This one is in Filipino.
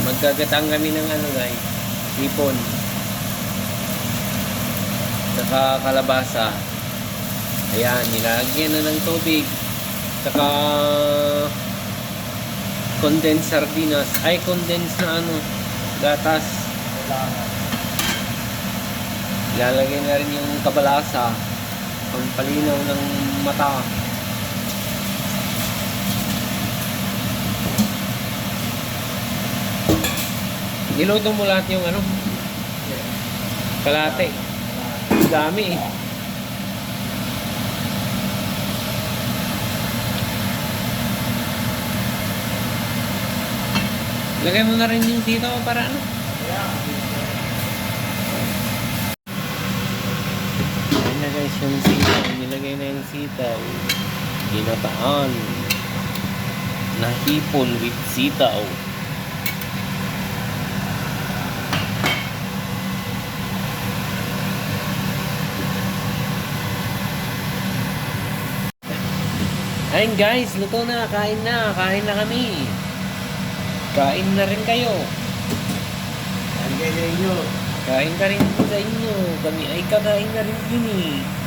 Magkagatang kami ng ano guys, hipon. Saka kalabasa. Ayan, nilagyan na ng tubig. Saka condensed sardinas. Ay, condensed na ano, gatas. Ilalagay na rin yung kabalasa. Pampalinaw ng mata. Niluto mo lahat yung ano, kalate. Dami eh. Lagay mo na rin yung dito para ano. Ayan na guys yung sitaw. Nilagay na yung sitaw. Ginataan. Nahipon with sitaw. Ayun guys, luto na. Kain na. Kain na kami. Kain na rin kayo. Ganyan nyo. Kain ka rin sa inyo. Kami ay kakain na rin din eh.